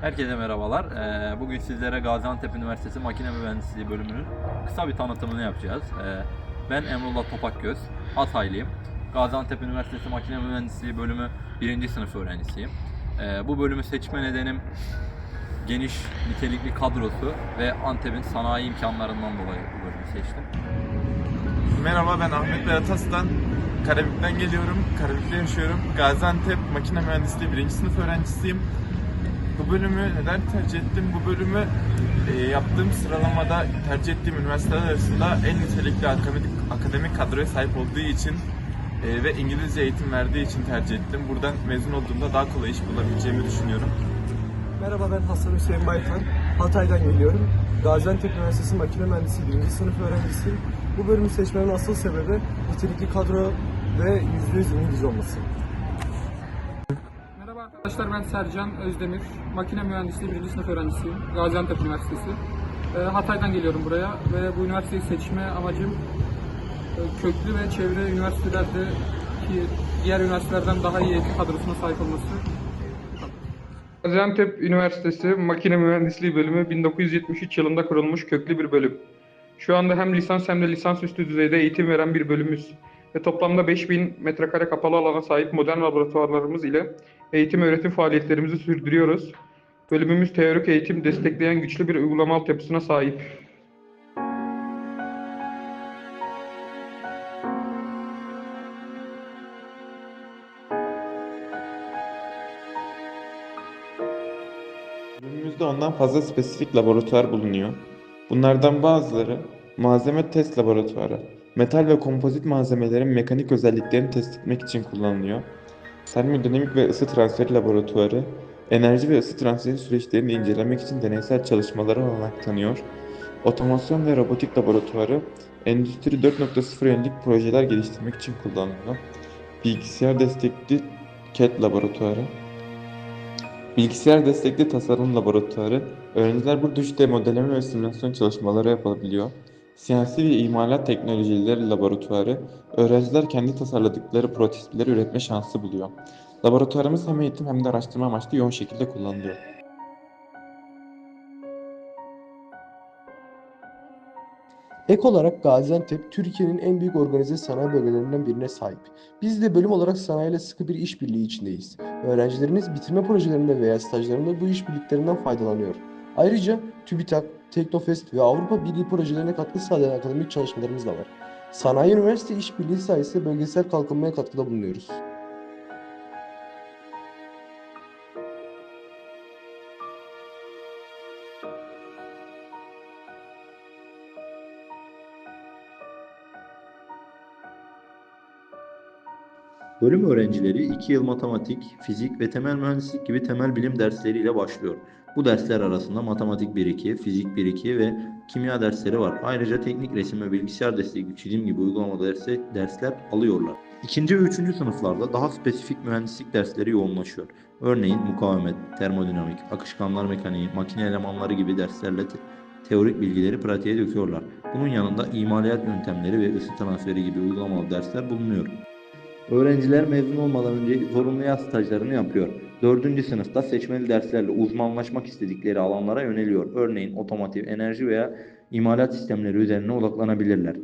Herkese merhabalar. Ee, Bugün sizlere Gaziantep Üniversitesi Makine Mühendisliği bölümünün kısa bir tanıtımını yapacağız. Ee, Ben Emrullah Topakgöz, Hataylıyım. Gaziantep Üniversitesi Makine Mühendisliği bölümü 1. sınıf öğrencisiyim. Ee, Bu bölümü seçme nedenim geniş, nitelikli kadrosu ve Antep'in sanayi imkanlarından dolayı bu bölümü seçtim. Merhaba ben Ahmet Berat Aslan. Karabük'ten geliyorum. Karabük'te yaşıyorum. Gaziantep Makine Mühendisliği 1. sınıf öğrencisiyim. Bu bölümü neden tercih ettim? Bu bölümü e, yaptığım sıralamada tercih ettiğim üniversiteler arasında en nitelikli akademik, akademik kadroya sahip olduğu için e, ve İngilizce eğitim verdiği için tercih ettim. Buradan mezun olduğumda daha kolay iş bulabileceğimi düşünüyorum. Merhaba ben Hasan Hüseyin Baykan. Hatay'dan geliyorum. Gaziantep Üniversitesi Makine Mühendisliği 1. sınıf öğrencisiyim. Bu bölümü seçmemin asıl sebebi nitelikli kadro ve %100 İngilizce olması. Arkadaşlar ben Sercan Özdemir. Makine Mühendisliği 1. sınıf öğrencisiyim. Gaziantep Üniversitesi. Ee, Hatay'dan geliyorum buraya ve bu üniversiteyi seçme amacım e, köklü ve çevre üniversitelerde ki diğer üniversitelerden daha iyi eğitim kadrosuna sahip olması. Gaziantep Üniversitesi Makine Mühendisliği Bölümü 1973 yılında kurulmuş köklü bir bölüm. Şu anda hem lisans hem de lisansüstü düzeyde eğitim veren bir bölümümüz. Ve toplamda 5000 metrekare kapalı alana sahip modern laboratuvarlarımız ile eğitim öğretim faaliyetlerimizi sürdürüyoruz. Bölümümüz teorik eğitim destekleyen güçlü bir uygulama altyapısına sahip. Bölümümüzde ondan fazla spesifik laboratuvar bulunuyor. Bunlardan bazıları malzeme test laboratuvarı, metal ve kompozit malzemelerin mekanik özelliklerini test etmek için kullanılıyor. Termodinamik ve ısı transferi laboratuvarı, enerji ve ısı transferi süreçlerini incelemek için deneysel çalışmalara olanak tanıyor. Otomasyon ve robotik laboratuvarı, Endüstri 4.0 yönelik projeler geliştirmek için kullanılıyor. Bilgisayar destekli CAD laboratuvarı, Bilgisayar destekli tasarım laboratuvarı, öğrenciler burada 3D modelleme ve simülasyon çalışmaları yapabiliyor. Siyasi ve imalat teknolojileri laboratuvarı, öğrenciler kendi tasarladıkları prototipleri üretme şansı buluyor. Laboratuvarımız hem eğitim hem de araştırma amaçlı yoğun şekilde kullanılıyor. Ek olarak Gaziantep, Türkiye'nin en büyük organize sanayi bölgelerinden birine sahip. Biz de bölüm olarak sanayiyle sıkı bir işbirliği içindeyiz. Öğrencilerimiz bitirme projelerinde veya stajlarında bu işbirliklerinden faydalanıyor. Ayrıca TÜBİTAK, Teknofest ve Avrupa Birliği projelerine katkı sağlayan akademik çalışmalarımız da var. Sanayi Üniversite işbirliği sayesinde bölgesel kalkınmaya katkıda bulunuyoruz. Bölüm öğrencileri 2 yıl matematik, fizik ve temel mühendislik gibi temel bilim dersleriyle başlıyor. Bu dersler arasında matematik 1-2, fizik 1-2 ve kimya dersleri var. Ayrıca teknik resim ve bilgisayar destekli çizim gibi uygulama dersi, dersler alıyorlar. İkinci ve üçüncü sınıflarda daha spesifik mühendislik dersleri yoğunlaşıyor. Örneğin mukavemet, termodinamik, akışkanlar mekaniği, makine elemanları gibi derslerle te- teorik bilgileri pratiğe döküyorlar. Bunun yanında imalat yöntemleri ve ısı transferi gibi uygulamalı dersler bulunuyor. Öğrenciler mezun olmadan önce zorunlu yaz stajlarını yapıyor. 4. sınıfta seçmeli derslerle uzmanlaşmak istedikleri alanlara yöneliyor. Örneğin otomotiv, enerji veya imalat sistemleri üzerine odaklanabilirler.